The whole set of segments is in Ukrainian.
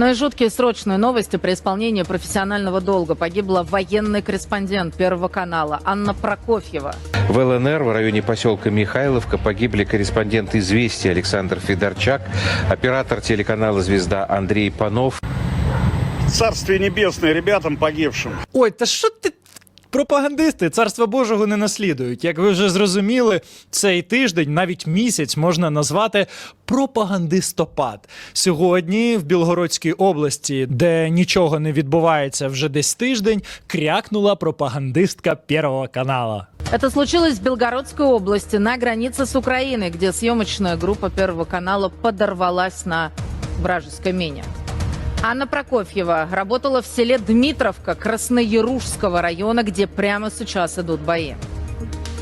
Ну и жуткие срочные новости при исполнении профессионального долга. Погибла военный корреспондент Первого канала Анна Прокофьева. В ЛНР в районе поселка Михайловка погибли корреспондент «Известий» Александр Федорчак, оператор телеканала «Звезда» Андрей Панов Царствие небесное ребятам погибшим. Ой, та що ти. Пропагандисти царства Божого не наслідують. Як ви вже зрозуміли, цей тиждень, навіть місяць, можна назвати пропагандистопад. Сьогодні в Білгородській області, де нічого не відбувається вже десь тиждень, крякнула пропагандистка Первого канала. Это случилось в Белгородской области на границе с Украиной, где съемочная группа Первого канала подорвалась на вражеской мине. Анна Прокофьева работала в селе Дмитровка Краснояружского района, где прямо сейчас идут бои.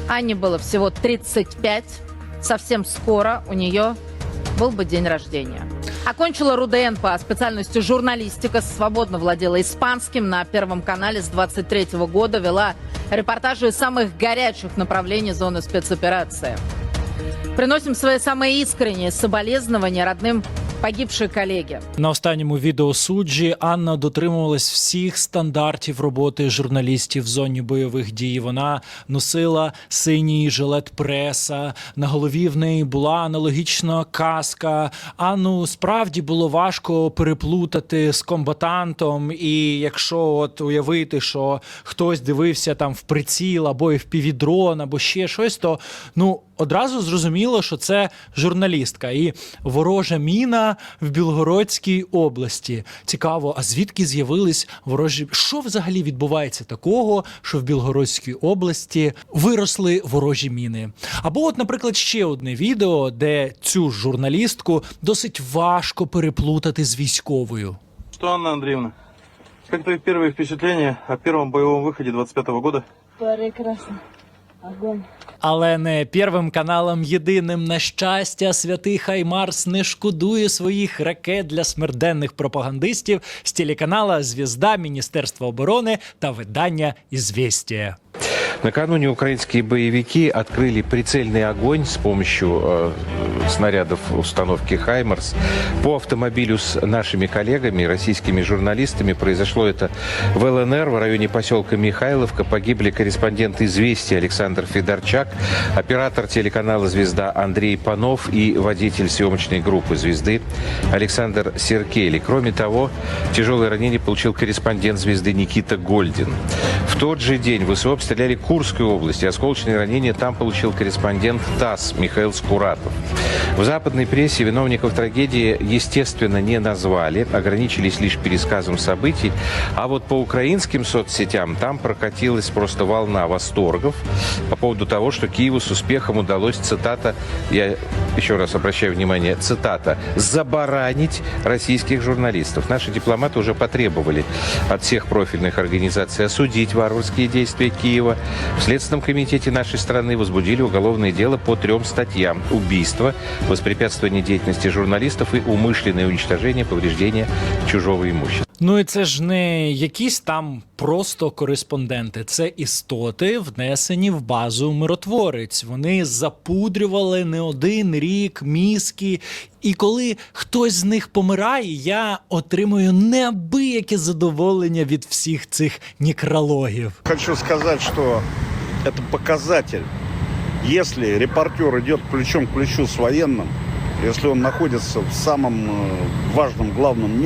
Анне было всего 35. Совсем скоро у нее был бы день рождения. Окончила РУДН по специальности журналистика, свободно владела испанским на Первом канале с 23 года, вела репортажи из самых горячих направлений зоны спецоперации. Приносим свои самые искренние соболезнования родным погибшей коллеги. На останньому відеосуджі Анна дотримувалась всіх стандартів роботи журналістів в зоні бойових дій. Вона носила синій жилет преса. На голові в неї була аналогічна каска. Анну справді було важко переплутати з комбатантом. І якщо от уявити, що хтось дивився там в приціл або і в півідрон, або ще щось, то ну одразу зрозуміло, що це журналістка і ворожа міна в Білгородській області. Цікаво, а звідки з'явились ворожі? Що взагалі відбувається такого, що в Білгородській області виросли ворожі міни? Або, от, наприклад, ще одне відео, де цю журналістку досить важко переплутати з військовою. Что, Анна Андреевна, как твои первые впечатления о первом боевом выходе 25 года? Прекрасно. Але не первим каналом єдиним. На щастя, святий Хаймарс не шкодує своїх ракет для смерденних пропагандистів. З телеканала Звізда Міністерства оборони та видання «Ізвєстія». Накануне украинские боевики открыли прицельный огонь с помощью э, снарядов установки «Хаймарс» по автомобилю с нашими коллегами, российскими журналистами. Произошло это в ЛНР, в районе поселка Михайловка. Погибли корреспондент «Известий» Александр Федорчак, оператор телеканала «Звезда» Андрей Панов и водитель съемочной группы «Звезды» Александр Серкели. Кроме того, тяжелое ранение получил корреспондент «Звезды» Никита Гольдин. В тот же день в ВСУ обстреляли Курской области. Осколочные ранения там получил корреспондент ТАСС Михаил Скуратов. В западной прессе виновников трагедии, естественно, не назвали, ограничились лишь пересказом событий. А вот по украинским соцсетям там прокатилась просто волна восторгов по поводу того, что Киеву с успехом удалось, цитата, я еще раз обращаю внимание, цитата, «забаранить российских журналистов». Наши дипломаты уже потребовали от всех профильных организаций осудить варварские действия Киева. В Следственном комитете нашей страны возбудили уголовное дело по трем статьям. Убийство, воспрепятствование деятельности журналистов и умышленное уничтожение, повреждение чужого имущества. Ну і це ж не якісь там просто кореспонденти, це істоти, внесені в базу миротворець. Вони запудрювали не один рік мізки. І коли хтось з них помирає, я отримую неабияке задоволення від всіх цих некрологів. Хочу сказать, что это показатель. Если репортер идет плечом к плечу с военным, если он находится в самом э, важном, главном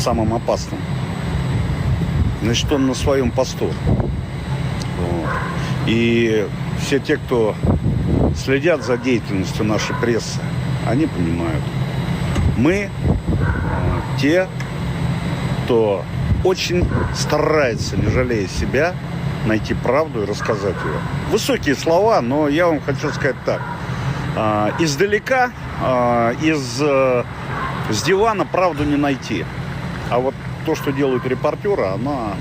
Месте, самом опасном, значит, он на своем посту. Вот. И все те, кто следят за деятельностью нашей прессы, они понимают. Мы э, те, кто очень старается, не жалея себя, найти правду и рассказать ее. Высокие слова, но я вам хочу сказать так. А, Издалека, а, из, э, с дивана правду не найти. А вот то, что делают репортеры, она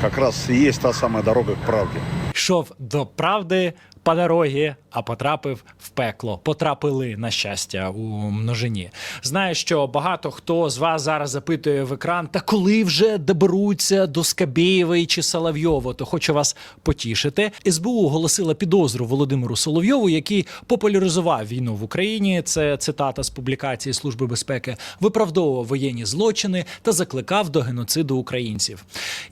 как раз и есть та самая дорога к правде. Йшов до правди по дорогі, а потрапив в пекло. Потрапили на щастя у множині. Знаю, що багато хто з вас зараз запитує в екран, та коли вже доберуться до Скабєєвої чи Соловйова, то хочу вас потішити. СБУ оголосила підозру Володимиру Соловйову, який популяризував війну в Україні. Це цитата з публікації Служби безпеки, виправдовував воєнні злочини та закликав до геноциду українців.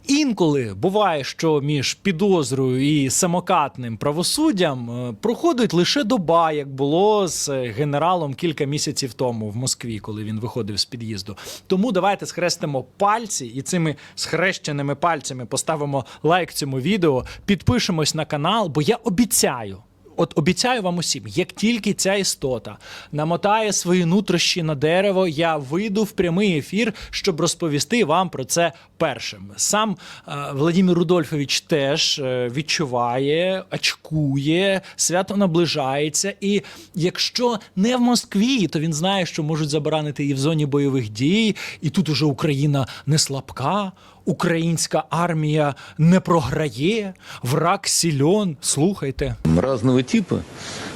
Інколи буває, що між підозрою і самокатним правосуддям е, проходить лише доба, як було з генералом кілька місяців тому в Москві, коли він виходив з під'їзду. Тому давайте схрестимо пальці і цими схрещеними пальцями поставимо лайк цьому відео, підпишемось на канал, бо я обіцяю. От обіцяю вам усім, як тільки ця істота намотає свої нутрощі на дерево, я вийду в прямий ефір, щоб розповісти вам про це першим. Сам е, Владимир Рудольфович теж е, відчуває, очкує, свято наближається. І якщо не в Москві, то він знає, що можуть заборонити її в зоні бойових дій, і тут уже Україна не слабка. Українська армія не програє, враг сільон. Слухайте. разного типа,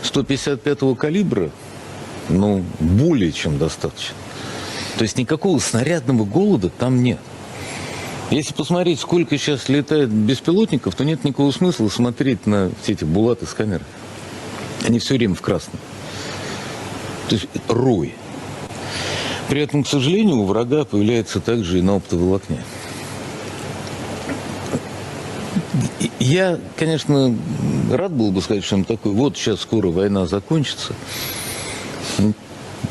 155-го калибра, ну, более чем достаточно. То есть никакого снарядного голода там нет. Если посмотреть, сколько сейчас летает беспилотников, то нет никакого смысла смотреть на все эти булаты с камеры. Они все время в красном. То есть рой. При этом, к сожалению, у врага появляется также и на оптоволокне. Я, конечно, рад был бы сказать что он такой, Вот сейчас скоро война закончится.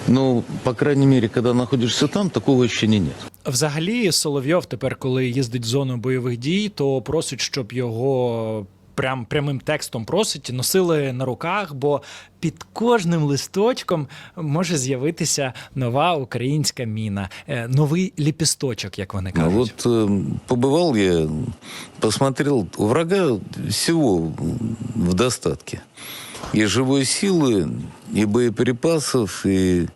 Ну, по крайней мере, когда находишься там, такого ощущения нет. Взагалі, Соловйов тепер, коли їздить в зону бойових дій, то просить, щоб його прям прямим текстом просить, носили на руках, бо під кожним листочком може з'явитися нова українська міна, е, новий ліпісточок, як вони А кажуть. вот э, побывал я, посмотрел, у врага всего в достатке. И живой силы, и боеприпасов, и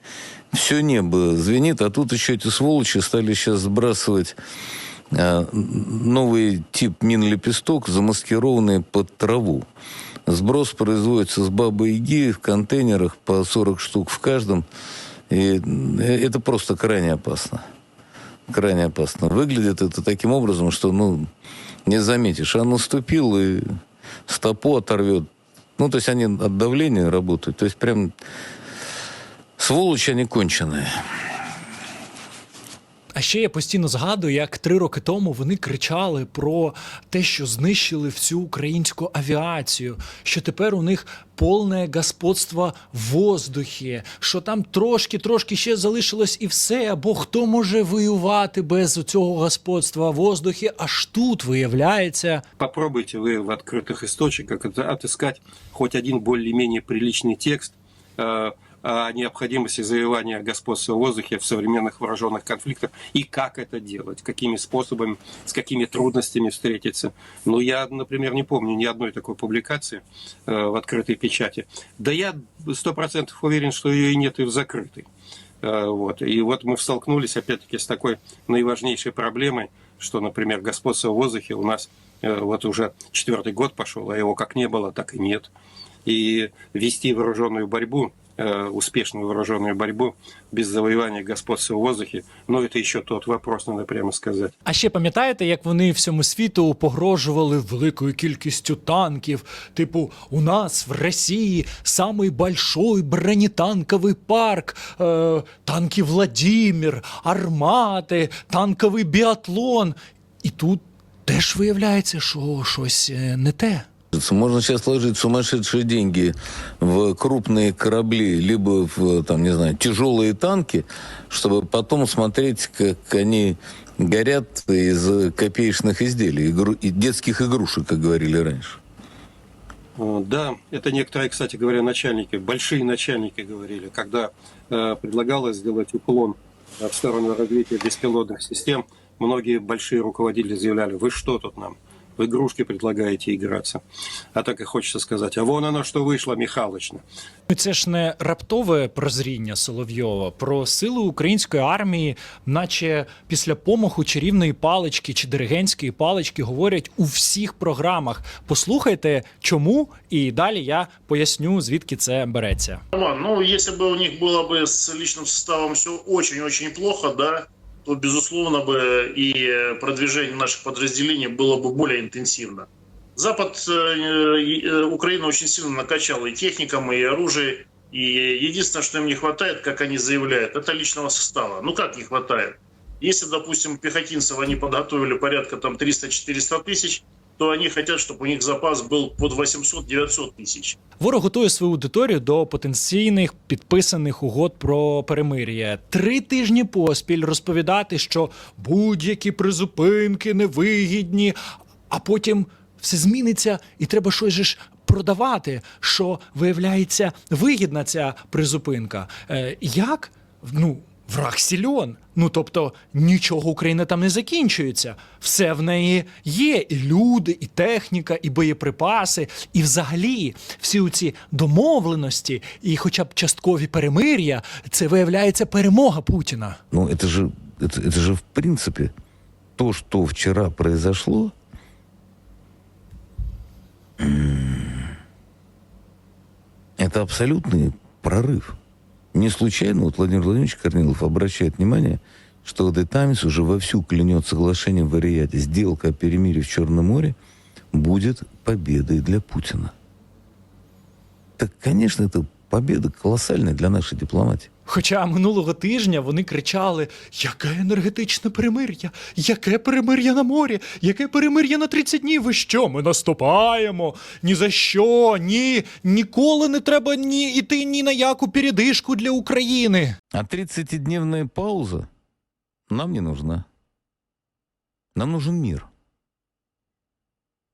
все небо звенит. А тут еще эти сволочи стали сейчас сбрасывать а, новый тип мин-лепесток, замаскированный под траву. Сброс производится с бабы-яги в контейнерах по 40 штук в каждом. И э, это просто крайне опасно крайне опасно. Выглядит это таким образом, что, ну, не заметишь. А наступил и стопу оторвет. Ну, то есть они от давления работают. То есть прям сволочи они конченые. А ще я постійно згадую, як три роки тому вони кричали про те, що знищили всю українську авіацію, що тепер у них повне господство в воздухі, що там трошки-трошки ще залишилось і все. Бо хто може воювати без цього господства в воздухі? Аж тут виявляється. попробуйте вы в открытых источниках это отыскать хоть один более-менее приличный текст э, о необходимости завоевания господства в воздухе в современных вооруженных конфликтах и как это делать, какими способами, с какими трудностями встретиться. Ну, я, например, не помню ни одной такой публикации э, в открытой печати. Да я сто процентов уверен, что ее и нет и в закрытой. Э, Вот. И вот мы столкнулись опять-таки с такой наиважнейшей проблемой, что, например, господство в воздухе у нас э, вот уже четвертый год пошел, а его как не было, так и нет. И вести вооруженную борьбу, успешную вооруженную борьбу без завоевания господства в воздухе, ну это еще тот вопрос, надо прямо сказать. А ще пам'ятаєте, як вони всьому світу погрожували великою кількістю танків? Типу, у нас в Росії самий большой бронетанковий парк, е, танки Владимир, армати, танковий біатлон. І тут теж виявляється, що щось е, не те. Можно сейчас вложить сумасшедшие деньги в крупные корабли, либо в, там, не знаю, тяжелые танки, чтобы потом смотреть, как они горят из копеечных изделий, игру- и детских игрушек, как говорили раньше. Да, это некоторые, кстати говоря, начальники, большие начальники говорили, когда э, предлагалось сделать уклон в сторону развития беспилотных систем, многие большие руководители заявляли, вы что тут нам? в игрушки предлагаете играться. А так и хочется сказать, а вон оно что вышло, Михалычна. Ну, Це ж не раптове прозріння Соловйова про силу української армії, наче після помаху чарівної палички чи диригентської палички говорять у всіх програмах. Послухайте, чому, і далі я поясню, звідки це береться. Роман, ну, если бы у них было бы с личным составом все очень-очень плохо, да, То, безусловно, бы и продвижение наших подразделений было бы более интенсивно. Запад, э, э, Украина очень сильно накачала и техником, и оружием. И единственное, что им не хватает, как они заявляют, это личного состава. Ну как не хватает? Если, допустим, пехотинцев они подготовили порядка там 300-400 тысяч, то они хотят, чтобы у них запас был под 800-900 тысяч. Ворог готує свою аудиторію до потенційних підписаних угод про перемир'я. Три тижні поспіль розповідати, що будь-які призупинки невигідні, а потім все зміниться, і треба щось же ж продавати, що виявляється вигідна ця призупинка. Е, як? Ну. Враг сільон. Ну тобто нічого Україна там не закінчується. Все в неї є: і люди, і техніка, і боєприпаси, і взагалі всі ці домовленості, і хоча б часткові перемир'я, це виявляється перемога Путіна. Ну, это же, это, это же в принципе то, что вчера произошло, м, это абсолютный прорыв. Не случайно вот Владимир Владимирович Корнилов обращает внимание, что The Times уже вовсю клянет соглашением в Ариаде. Сделка о перемирии в Черном море будет победой для Путина. Так, конечно, это победа колоссальная для нашей дипломатии. Хоча минулого тижня вони кричали: яке енергетичне перемир'я, яке перемир'я на морі, яке перемир'я на 30 днів. Ви що? Ми наступаємо? Ні за що, ні, ніколи не треба ні іти ні на яку передишку для України. А 30-дневная пауза нам не нужна. Нам нужен мир.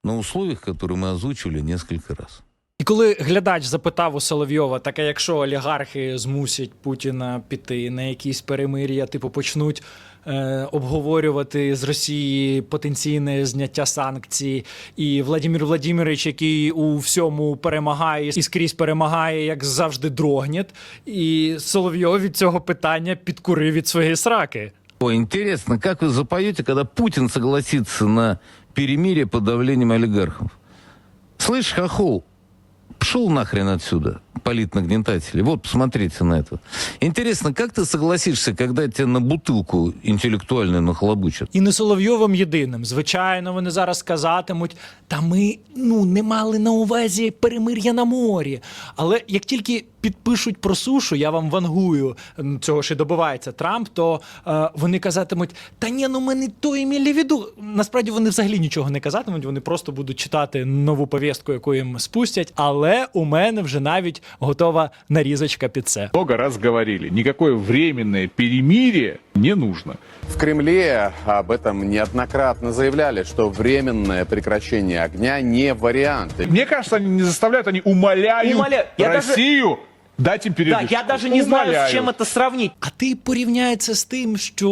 На условиях, которые мы озвучивали несколько раз. І коли глядач запитав у Соловйова, так а якщо олігархи змусять Путіна піти на якісь перемир'я, типу почнуть е, обговорювати з Росії потенційне зняття санкцій, і Владимир Владимирович, який у всьому перемагає і скрізь перемагає, як завжди, дрогнет, і Соловйов від цього питання підкурив від своєї сраки. Ой, интересно, как вы запоете, когда Путин согласится на перемирие под давлением олигархов? Слышь, хохол, пшел нахрен отсюда, политнагнетатели. Вот, посмотрите на это. Интересно, как ты согласишься, когда тебя на бутылку интеллектуальную нахлобучат? І не Соловйовим єдиним. Звичайно, вони зараз казатимуть, та ми ну не мали на увазі перемир'я на морі. Але як тільки підпишуть про сушу, я вам вангую, м, цього ж і добивається Трамп, то е, вони казатимуть: та ні, ну ми не то імели в виду. Насправді вони взагалі нічого не казатимуть, вони просто будуть читати нову повістку, яку їм спустять. Але у мене вже навіть Готова нарізочка під це. много раз говорили, никакое временное перемирие не нужно. В Кремле об этом неоднократно заявляли, что временное прекращение огня не вариант. Мне кажется, они не заставляют, они умоляют Умоляют. Я даже- Россию дать им Да, передышку. я даже не знаю, с Умоляют. чем это сравнить. А ти порівняй це з тим, що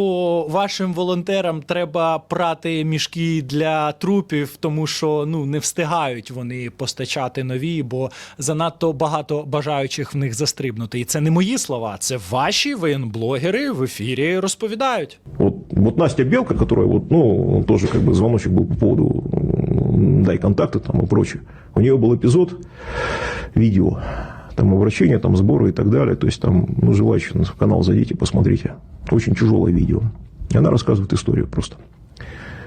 вашим волонтерам треба прати мішки для трупів, тому що ну не встигають вони постачати нові, бо занадто багато бажаючих в них застрибнути. І це не мої слова, це ваші воєнблогери в ефірі розповідають. Вот, вот Настя Белка, которая вот, ну, тоже как бы звоночек был по поводу м, дай контакты там и прочее. У нее был эпизод видео, Там обращения, там сборы и так далее. То есть там, ну, желающие на канал зайдите, посмотрите. Очень тяжелое видео. И она рассказывает историю просто.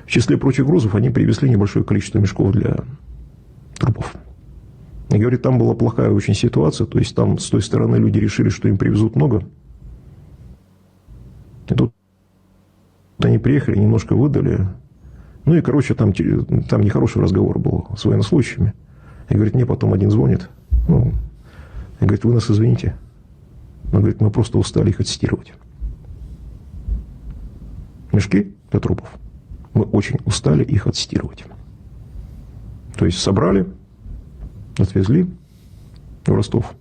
В числе прочих грузов они привезли небольшое количество мешков для трупов. И говорит, там была плохая очень ситуация. То есть там с той стороны люди решили, что им привезут много. И тут они приехали, немножко выдали. Ну и, короче, там, там нехороший разговор был с военнослужащими. И говорит, мне потом один звонит. Ну, и говорит, вы нас извините. Но, говорит, мы просто устали их отстирывать. Мешки для трупов. Мы очень устали их отстирывать. То есть собрали, отвезли в Ростов.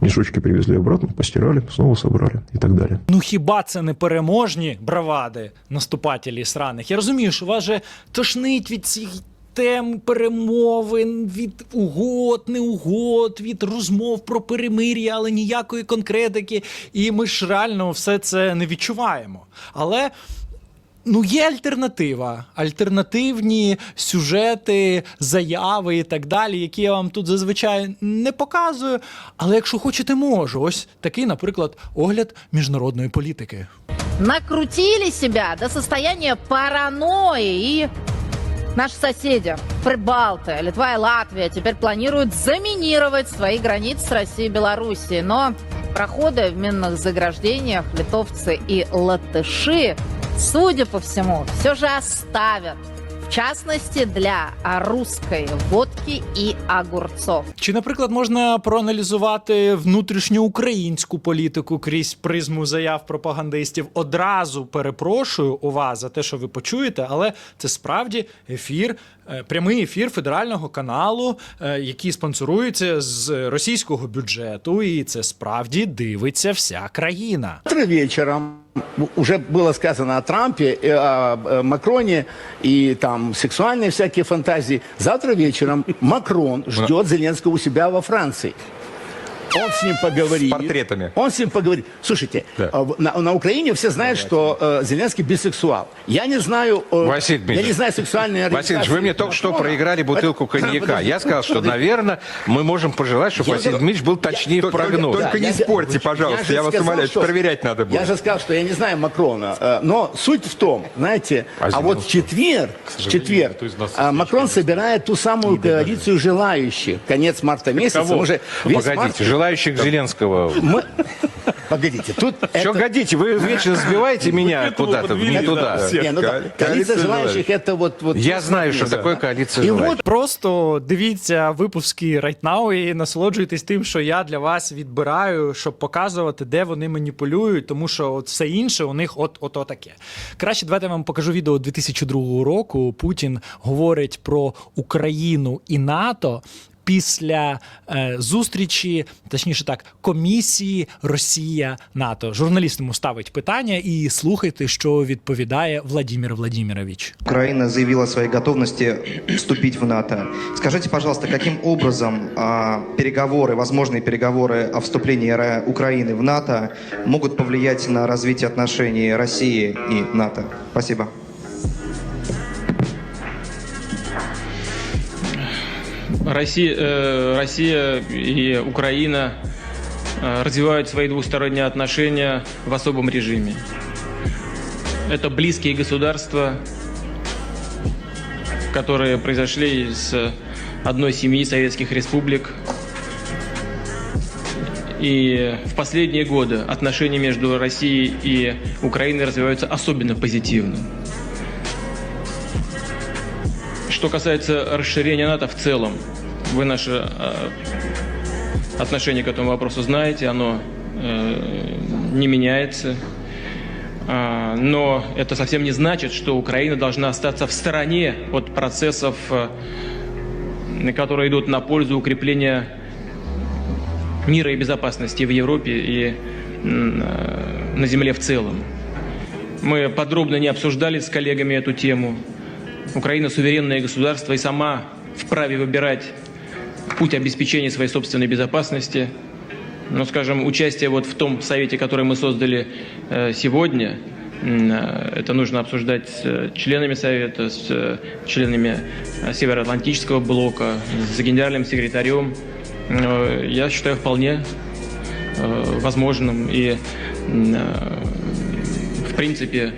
Мешочки привезли обратно, постирали, снова собрали и так далее. Ну хіба це не переможні бравади наступателі сраних? Я розумію, що вас же тошнить від цих тем перемовин, від угод, неугод, від розмов про перемир'я, але ніякої конкретики. І ми ж реально все це не відчуваємо. Але. Ну, є альтернатива, альтернативні сюжети, заяви і так далі, які я вам тут зазвичай не показую. Але якщо хочете, можу. Ось такий, наприклад, огляд міжнародної політики. накрутили себя до состояния паранойи и Наши соседи, Прибалты, Литва и Латвия теперь планируют заминировать свои границы с Россией и Белоруссией. Но проходы в минных заграждениях литовцы и латыши, судя по всему, все же оставят. В для русской водки і огурцов. Чи, наприклад, можна проаналізувати внутрішньоукраїнську політику крізь призму заяв пропагандистів? Одразу перепрошую у вас за те, що ви почуєте, але це справді ефір, прямий ефір федерального каналу, е, який спонсорується з російського бюджету, і це справді дивиться вся країна. Завтра вечером уже было сказано о Трампе, э, о э, Макроне и там сексуальные всякие фантазии. Завтра вечером Макрон ждет Зеленского у себя во Франции. Он с ним поговорит. портретами. Он с ним поговорит. Слушайте, э, в- на, на Украине все знают, что э, Зеленский бисексуал. Я не знаю... э, Василий я не знаю сексуальные Василий, ориентации вы мне только что проиграли бутылку коньяка. Я сказал, что, наверное, мы можем пожелать, чтобы Василий Дмитриевич был точнее в Только- прогнозе. только не спорьте, пожалуйста, я вас умоляю, проверять надо будет. Я же сказал, что я не знаю Макрона, э, но суть в том, знаете, А а вот в четверг, в четверг а, Макрон собирает ту самую коалицию желающих. Конец марта месяца. Кого? Мы же весь Погодите, март- желающих Зеленского. Мы- Погодите, тут Что это- годите? Вы вечно сбиваете меня куда-то, не туда. Не, ну да, коалиция желающих это вот... вот Я знаю, что такое коалиция И желающих. вот Просто дивіться випуски Right Now і насолоджуйтесь тим, що я для вас відбираю, щоб показувати, де вони маніпулюють, тому що от все інше у них от ото таке. Краще давайте я вам покажу відео 2002 року. Путін говорить про Україну і НАТО. Після е, зустрічі, точніше так, комісії Росія НАТО. Журналіст йому ставить питання і слухайте, що відповідає Владимир Владимирович. Украина заявила о своей готовности вступить в НАТО. Скажите, пожалуйста, каким образом а, переговоры, возможные переговоры о вступлении Ра- Украины в НАТО могут повлиять на развитие отношений России и НАТО? Спасибо. Россия, э, Россия и Украина э, развивают свои двусторонние отношения в особом режиме. Это близкие государства, которые произошли из одной семьи советских республик. И в последние годы отношения между Россией и Украиной развиваются особенно позитивно. Что касается расширения НАТО в целом, вы наше э, отношение к этому вопросу знаете, оно э, не меняется. А, но это совсем не значит, что Украина должна остаться в стороне от процессов, э, которые идут на пользу укрепления мира и безопасности в Европе и на Земле в целом. Мы подробно не обсуждали с коллегами эту тему. Украина суверенное государство и сама вправе выбирать путь обеспечения своей собственной безопасности. Но, скажем, участие вот в том совете, который мы создали э, сегодня, э, это нужно обсуждать с э, членами совета, с членами Североатлантического блока, с генеральным секретарем. Я считаю вполне возможным и, в принципе,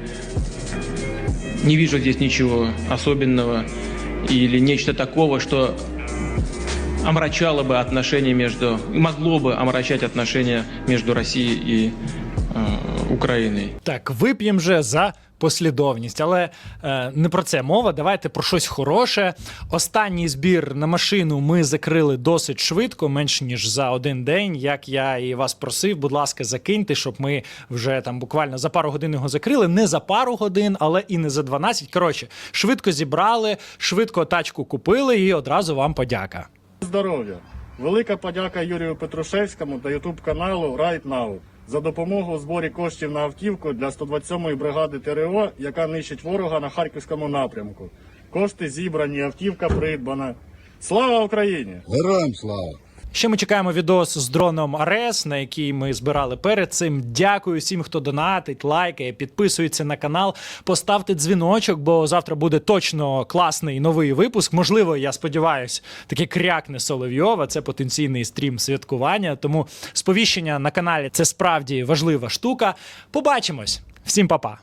не вижу здесь ничего особенного или нечто такого, что омрачало бы отношения между, могло бы омрачать отношения между Россией и э, Украиной. Так, вип'ємо же за послідовність, але е, не про це мова. Давайте про щось хороше. Останній збір на машину ми закрили досить швидко, менш ніж за один день. Як я і вас просив, будь ласка, закиньте, щоб ми вже там буквально за пару годин його закрили. Не за пару годин, але і не за 12. Коротше, швидко зібрали, швидко тачку купили, і одразу вам подяка. Здоров'я! Велика подяка Юрію Петрушевському та ютуб каналу Right Now за допомогу у зборі коштів на автівку для 127-ї бригади ТРО, яка нищить ворога на харківському напрямку. Кошти зібрані, автівка придбана. Слава Україні! Героям слава! Ще ми чекаємо відос з дроном Арес, на який ми збирали перед цим. Дякую всім, хто донатить, лайкає, підписується на канал. Поставте дзвіночок, бо завтра буде точно класний новий випуск. Можливо, я сподіваюся, таке крякне Соловйова. Це потенційний стрім святкування. Тому сповіщення на каналі це справді важлива штука. Побачимось. Всім па-па!